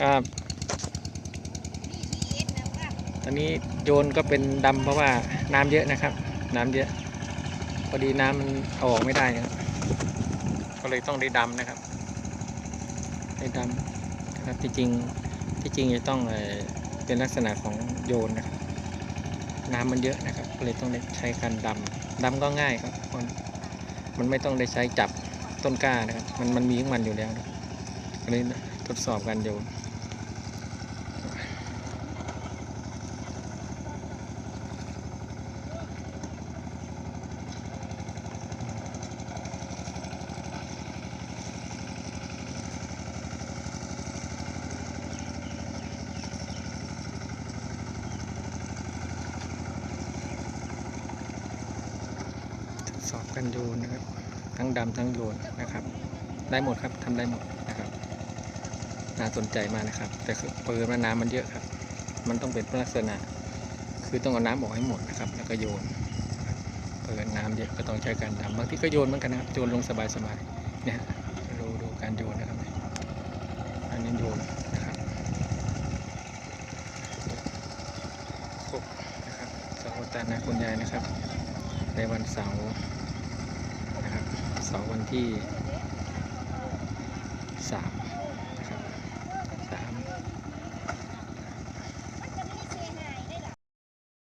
ครับตอนนี้โยนก็เป็นดำเพราะว่าน้ำเยอะนะครับ น้ำเยอะ พอดีน้ำมันเอาออกไม่ได้นะครับก็เลยต้องได้ดำนะครับได้ดำนะครับที่จริงที่จริงจะต้องเป็นลักษณะของโยนนะครับ น้ำมันเยอะนะครับก็เลยต้องได้ใช้การดำดำก็ง่ายครับมันมันไม่ต้องได้ใช้จับต้นกล้านะครับ มันมันมีของมันอยู่แล้วนะก็เลยทดสอบการโยน สอบการโยนนะครับ ทั้งดำทั้งโยนนะครับ ได้หมดครับทำได้หมดนะครับ น่าสนใจมากนะครับ แต่คือเปิดมาน้ำมันเยอะครับ มันต้องเป็นลักษณะ คือต้องเอาน้ำออกให้หมดนะครับ แล้วก็โยนเปิดน้ำเยอะก็ต้องใช้การดำบางทีก็โยนเหมือนกันนะครับโยนลงสบายๆเนี่ยดูดูการโยนนะครับอันนี้โยนนะครับครบนะครับสวัสดีนะคุณยายนะครับ ในวันเสาร์ ร์วันที่